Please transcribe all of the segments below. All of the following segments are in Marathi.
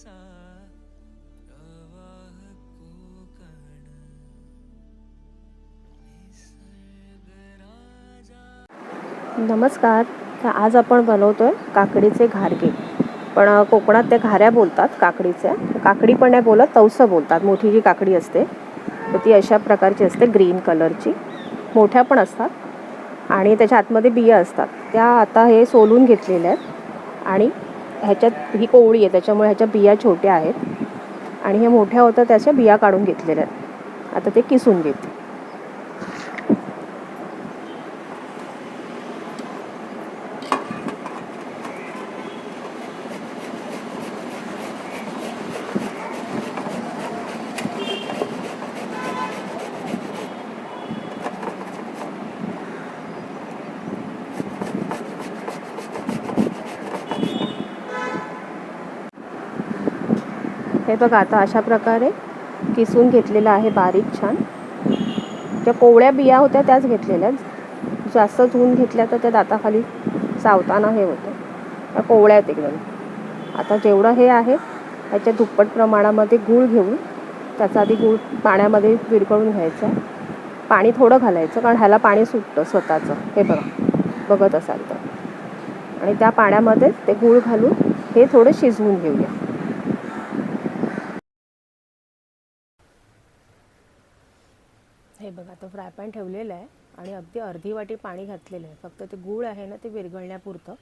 चा प्रवाह कोकण. नमस्कार. तर आज आपण बनवतोय काकडीचे घारगे. पण कोकणात त्या घाऱ्या बोलतात काकडीच्या काकडी पण नाही बोलत तवसं बोलतात. मोठी जी काकडी असते तर ती अशा प्रकारची असते ग्रीन कलरची. मोठ्या पण असतात आणि त्याच्या आतमध्ये बिया असतात. त्या आता हे सोलून घेतलेल्या आहेत. आणि ह्याच्यात ही कोवळी आहे त्याच्यामुळे ह्याच्या बिया छोट्या आहेत. आणि हे मोठ्या होत्या त्याच्या बिया काढून घेतलेल्या आहेत. आता ते किसून घेते हे बघा आता अशा प्रकारे किसून घेतलेलं आहे बारीक छान. ज्या कोवळ्या बिया होत्या त्याच घेतलेल्या जास्त धुवून घेतल्या तर त्या दाताखाली चावताना हे होतं. त्या कोवळ्या आहेत एकदम. आता जेवढं हे आहे त्याच्या दुप्पट प्रमाणामध्ये गूळ घेऊन त्याचा आधी गूळ पाण्यामध्ये विरघळून घ्यायचा. पाणी थोडं घालायचं कारण ह्याला पाणी सुटतं स्वतःचं. हे बघा बघत असाल तर. आणि त्या पाण्यामध्ये ते गूळ घालून हे थोडं शिजवून घेऊया. हे बघा तो फ्राय पॅन ठेवलेला आहे आणि अगदी अर्धी वाटी पाणी घातलेलं आहे. फक्त ते गूळ आहे ना ते विरघळण्यापुरतं.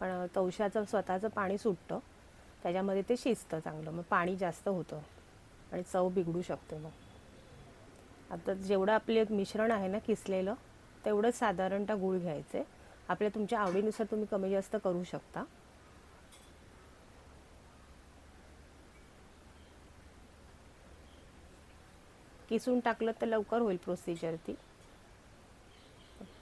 पण तवशाचं स्वतःचं पाणी सुटतं. त्याच्यामध्ये ते शिजतं चांगलं. मग पाणी जास्त होतं. आणि चव बिघडू शकते मग. आता जेवढं आपले मिश्रण आहे ना किसलेलं तेवढंच साधारणतः गूळ घ्यायचे आपल्या तुमच्या आवडीनुसार तुम्ही कमी जास्त करू शकता. किसून टाकलं तर लवकर होईल प्रोसिजर ती.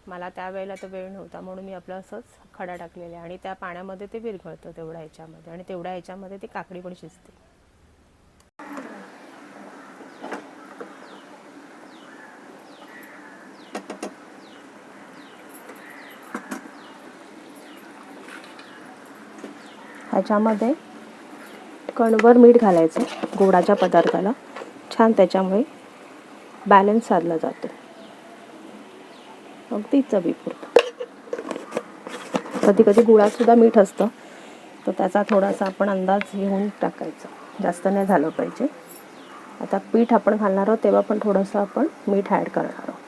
मला त्यावेळेला तर वेळ नव्हता म्हणून मी आपलं असंच खडा टाकलेला आणि त्या पाण्यामध्ये ते विरघळतं तेवढ्या ह्याच्यामध्ये. आणि तेवढ्या ह्याच्यामध्ये ती काकडी पण शिजते. ह्याच्यामध्ये कणवर मीठ घालायचं गोडाच्या पदार्थाला. छान त्याच्यामुळे बॅलन्स साधला जातो. अगदी चवीपुरतं. कधी कधी गुळात सुद्धा मीठ असतं. तर त्याचा थोडासा आपण अंदाज घेऊन टाकायचा. जास्त नाही झालं पाहिजे. आता पीठ आपण घालणार आहोत तेव्हा पण थोडंसं आपण मीठ ॲड करणार आहोत.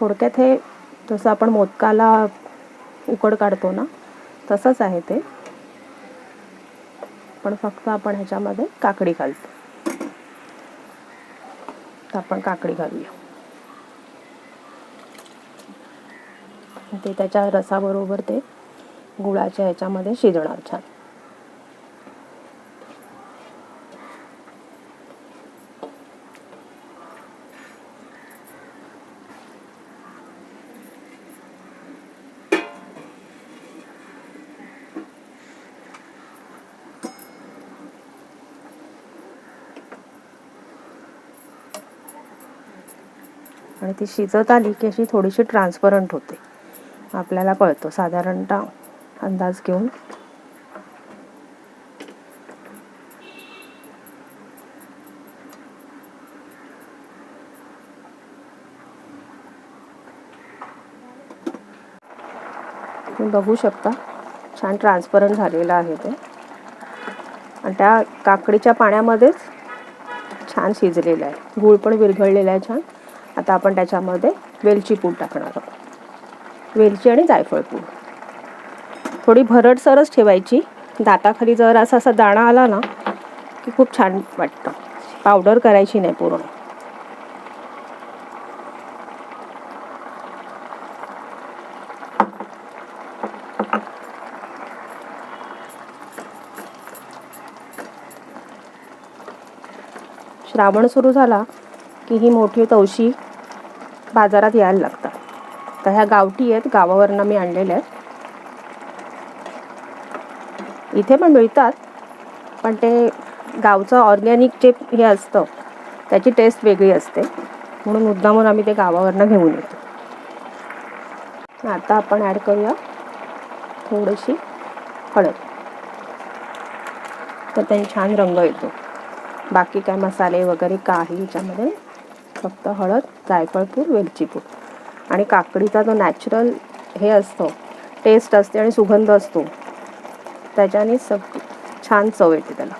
थोडक्यात हे जसं आपण मोदकाला उकड काढतो ना तसंच आहे ते. पण फक्त आपण ह्याच्यामध्ये काकडी घालतो. आपण काकडी घालूया. ते त्याच्या रसाबरोबर ते गुळाच्या ह्याच्यामध्ये शिजणार छान. आणि ती शिजत आली की अशी थोडीशी ट्रान्सपरंट होते. आपल्याला कळतो. साधारणतः अंदाज घेऊन. तुम्ही बघू शकता. छान ट्रान्सपरंट झालेलं आहे ते. आणि त्या काकडीच्या पाण्यामध्येच छान शिजलेलं आहे. गूळ पण विरघळलेला आहे छान. आता आपण त्याच्यामध्ये वेलची पूड टाकणार आहोत. वेलची आणि जायफळ पूड. थोडी भरडसरच ठेवायची. दाताखाली जर असा असा दाणा आला ना की खूप छान वाटतं. पावडर करायची नाही पूर्ण. श्रावण सुरू झाला की ही मोठी तवशी बाजारात यायला लागतात. तर ह्या गावठी आहेत गावावरनं मी आणलेल्या आहेत. इथे पण मिळतात पण ते गावचं ऑर्गॅनिक जे हे असतं त्याची टेस्ट वेगळी असते. म्हणून मुद्दामून आम्ही ते गावावरनं घेऊन येतो. आता आपण ॲड करूया थोडीशी हळद. तर त्याने छान रंग येतो. बाकी काय मसाले वगैरे काही याच्यामध्ये फक्त हळद जायफळपूर वेलचीपूर. आणि काकडीचा जो नॅचरल हे असतो टेस्ट असते आणि सुगंध असतो त्याच्याने सग छान चव येते त्याला.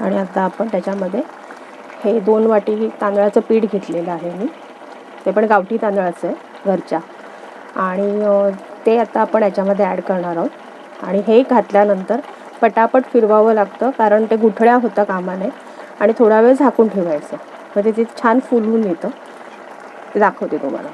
आणि आता आपण त्याच्यामध्ये हे दोन वाटी तांदळाचं पीठ घेतलेलं आहे मी. ते पण गावठी तांदळाचं आहे घरच्या. आणि ते आता आपण याच्यामध्ये ॲड करणार आहोत. आणि हे घातल्यानंतर पटापट फिरवावं लागतं कारण ते गुठळ्या होतं कामाने. आणि थोडा वेळ झाकून ठेवायचं. म्हणजे ते छान फुलून येतं ते दाखवते तुम्हाला.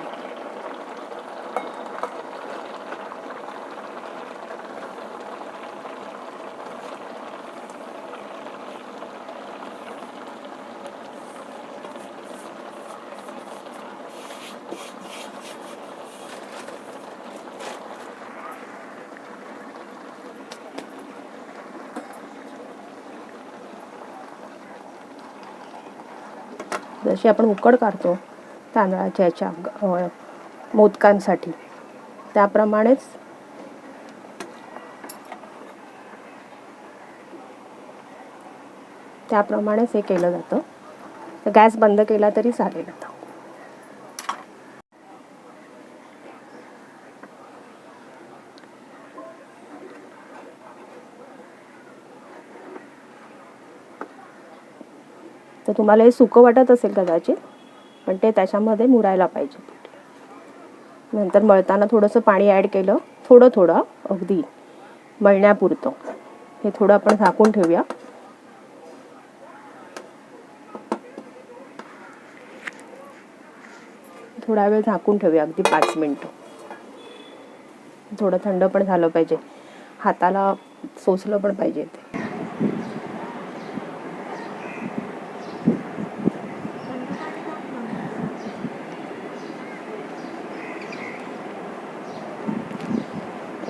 जशी आपण उकड काढतो तांदळाच्या ह्याच्या मोदकांसाठी. त्याप्रमाणेच त्याप्रमाणेच हे केलं जातं. गॅस बंद केला तरी चालेल आता. तर तुम्हाला हे सुकं वाटत असेल कदाचित पण ते त्याच्यामध्ये मुरायला पाहिजे. पीठ नंतर मळताना थोडंसं पाणी ॲड केलं थोडं थोडं अगदी मळण्यापुरतं. हे थोडं आपण झाकून ठेवूया. थोडा वेळ झाकून ठेवूया अगदी पाच मिनटं. थोडं थंड पण झालं पाहिजे. हाताला सोसलं पण पाहिजे ते.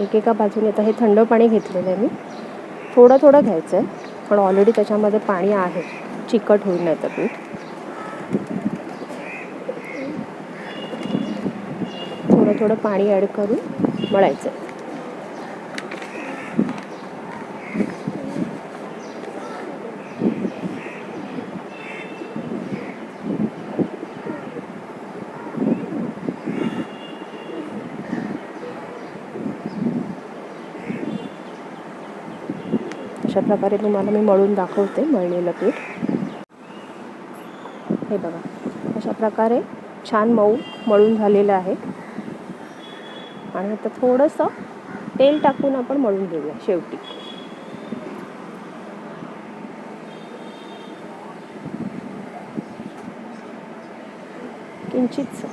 एकेका बाजूने आता हे थंड पाणी घेतलेलं आहे मी. थोडं थोडं घ्यायचं आहे पण ऑलरेडी त्याच्यामध्ये पाणी आहे. चिकट होईल नाही तर पीठ. थोडं थोडं पाणी ॲड करून मळायचं आहे अशा प्रकारे तुम्हाला मी मळून दाखवते मळलेलं पीठ. हे बघा अशा प्रकारे छान मऊ मळून झालेलं आहे. आणि आता थोडंसं तेल टाकून आपण मळून घेऊया शेवटी. किंचित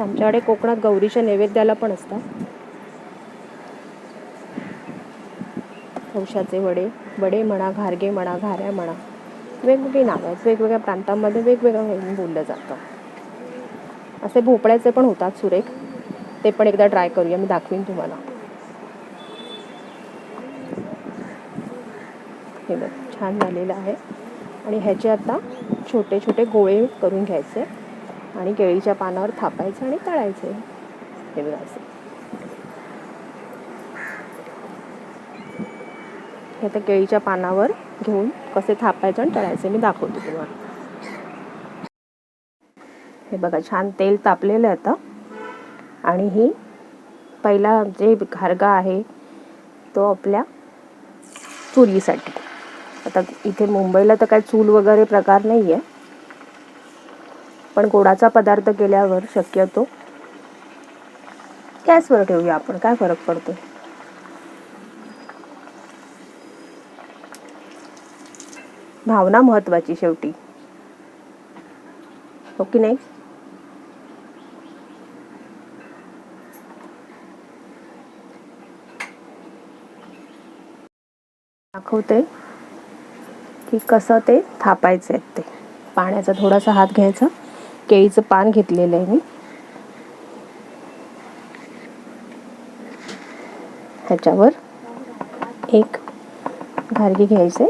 आमच्याकडे कोकणात गौरीच्या नैवेद्याला पण असतात. हौशाचे वडे वडे म्हणा घारगे म्हणा घाऱ्या म्हणा. वेगवेगळी नावं आहेत. वेगवेगळ्या प्रांतांमध्ये वेगवेगळं बोललं जातं. असे भोपळ्याचे पण होतात सुरेख. ते पण एकदा ट्राय करूया. मी दाखवीन तुम्हाला. हे बघ छान झालेलं आहे. आणि ह्याचे आता छोटे छोटे गोळे करून घ्यायचे. आणि केळीच्या पानावर थापायचं आणि तळायचे. हे बघा असं. हे आता केळीच्या पानावर घेऊन कसे थापायचं आणि तळायचे मी दाखवते तुम्हाला. हे बघा छान तेल तापलेलं आहे आता. आणि ही पहिला जे घारगा आहे तो आपल्या चुलीसाठी. आता इथे मुंबईला तर काय चूल वगैरे प्रकार नाही आहे पण गोडाचा पदार्थ केल्यावर शक्यतो गॅसवर ठेवूया आपण. काय फरक पडतो भावना महत्वाची शेवटी. हो की नाही? दाखवते की कसं ते थापायचं आहे ते. पाण्याचा थोडासा हात घ्यायचा. केळीचं पान घेतलेलं आहे मी. ह्याच्यावर एक घारगी घ्यायचे.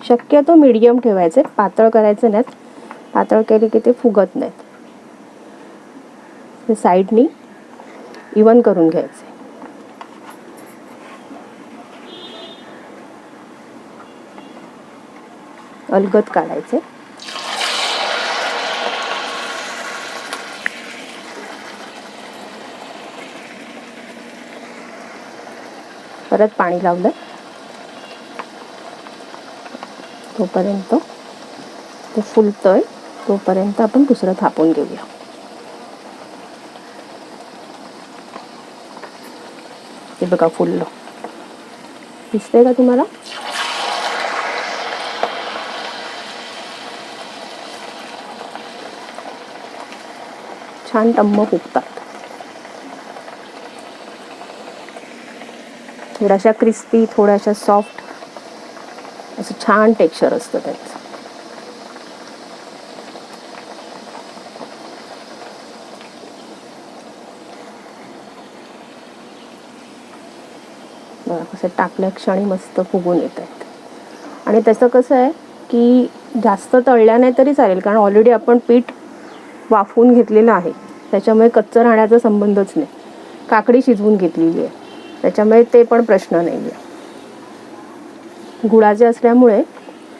शक्यतो मीडियम ठेवायचे. पातळ करायचं नाहीत. पातळ केले की ते फुगत नाहीत. ते साईडनी इवन करून घ्यायचे. अलगत काढायचे. परत पाणी लावलं. तोपर्यंत ते फुलतोय. तोपर्यंत आपण दुसरं थापून घेऊया. हे बघा फुललं दिसतंय का तुम्हाला? छान टम्म फुकतात थोड्याशा क्रिस्पी थोड्याशा सॉफ्ट असं छान टेक्स्चर असतं त्याचं. बघा कसं टाकल्या क्षणी मस्त फुगून येत आहेत. आणि त्याचं कसं आहे की जास्त तळल्या नाही तरी चालेल कारण ऑलरेडी आपण पीठ वाफवून घेतलेलं आहे. त्याच्यामुळे कच्चं राहण्याचा संबंधच नाही. काकडी शिजवून घेतलेली आहे. त्याच्यामुळे ते पण प्रश्न नाही आहे गुळाचे असल्यामुळे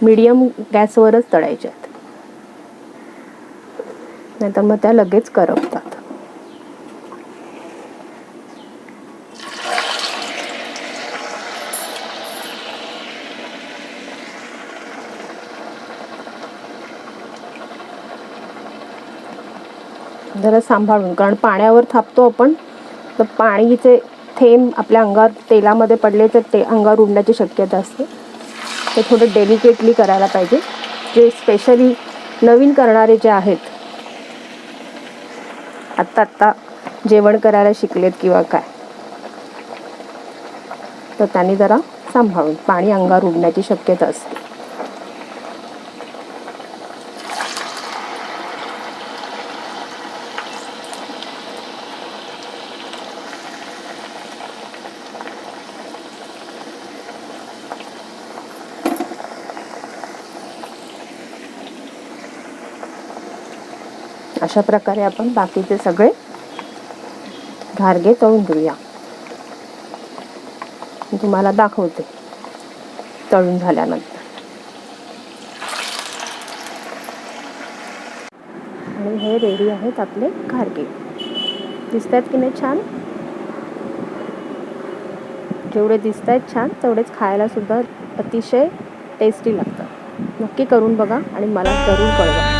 मीडियम गॅसवरच तळायचे आहेत. नाहीतर मग त्या लगेच करपतात. जरा सांभाळून कारण पाण्यावर थापतो आपण तर पाणीचे थेंब आपल्या अंगावर तेलामध्ये पडले तर ते अंगावर उडण्याची शक्यता असते. ते थोडं डेलिकेटली करायला पाहिजे. जे स्पेशली नवीन करणारे जे आहेत आत्ता आत्ता जेवण करायला शिकलेत किंवा काय तर त्यांनी जरा सांभाळून पाणी अंगावर उडण्याची शक्यता असते. अशा प्रकारे आपण बाकीचे सगळे घारगे तळून घेऊया. तुम्हाला दाखवते तळून झाल्यानंतर. आणि हे रेडी आहेत आपले घारगे दिसत आहेत की नाही छान? जेवढे दिसत आहेत छान तेवढेच खायला सुद्धा अतिशय टेस्टी लागतात. नक्की करून बघा आणि मला जरूर कळवा.